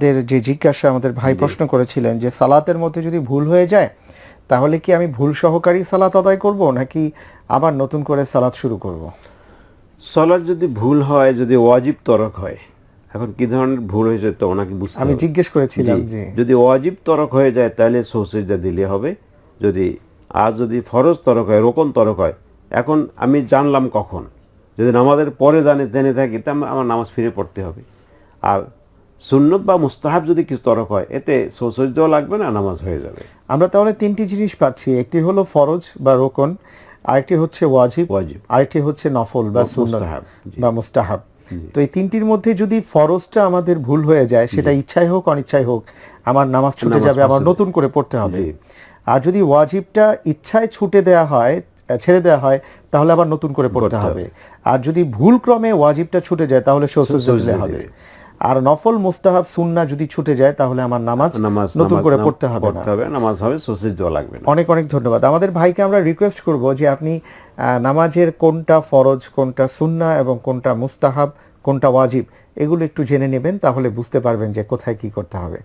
আমাদের যে জিজ্ঞাসা আমাদের ভাই প্রশ্ন করেছিলেন যে সালাতের মধ্যে যদি ভুল হয়ে যায় তাহলে কি আমি ভুল সহকারী সালাত আদায় করব নাকি আবার নতুন করে সালাত শুরু করব? সলার যদি ভুল হয় যদি ওয়াজিব তরক হয় এখন কি ধরনের ভুল হয়েছে তো ওনাকে বুঝতে আমি জিজ্ঞেস করেছিলাম যে যদি ওয়াজিব তরক হয়ে যায় তাহলে সৌসিজা দিলে হবে। যদি আর যদি ফরজ তরক হয় রোকন তরক হয় এখন আমি জানলাম কখন। যদি নামাজের পরে জানে জেনে থাকি তা আমার নামাজ ফিরে পড়তে হবে। আর সুন্নত বা মুস্তাহাব যদি কিছু তরক হয় এতে সৌসজ্জাও লাগবে না নামাজ হয়ে যাবে। আমরা তাহলে তিনটি জিনিস পাচ্ছি। একটি হলো ফরজ বা রোকন আরেকটি হচ্ছে ওয়াজিব ওয়াজিব। আরেকটি হচ্ছে নফল বা সুন্নত বা মুস্তাহাব। তো এই তিনটির মধ্যে যদি ফরজটা আমাদের ভুল হয়ে যায় সেটা ইচ্ছাই হোক অনিচ্ছাই হোক আমার নামাজ ছুটে যাবে ফাঁসে নতুন করে পড়তে হবে। আর যদি ওয়াজিবটা ইচ্ছায় ছুটে দেয়া হয় ছেড়ে দেওয়া হয় তাহলে আবার নতুন করে পড়তে হবে। আর যদি ভুল ক্রমে ওয়াজিবটা ছুটে যায় তাহলে সজদা হবে। আর নফল মুস্তাহাব সুন্না যদি ছুটে যায় তাহলে আমার নামাজ নামাজ নতুন করে পড়তে হবে না। পড়তে হবে নামাজ হবে সৌসজ্জাও লাগবে অনেক অনেক ধন্যবাদ। আমাদের ভাইকে আমরা রিকোয়েস্ট করব যে আপনি নামাজের কোনটা ফরজ কোনটা সুন্না এবং কোনটা মুস্তাহাব কোনটা ওয়াজিব এগুলো একটু জেনে নেবেন তাহলে বুঝতে পারবেন যে কোথায় কি করতে হবে।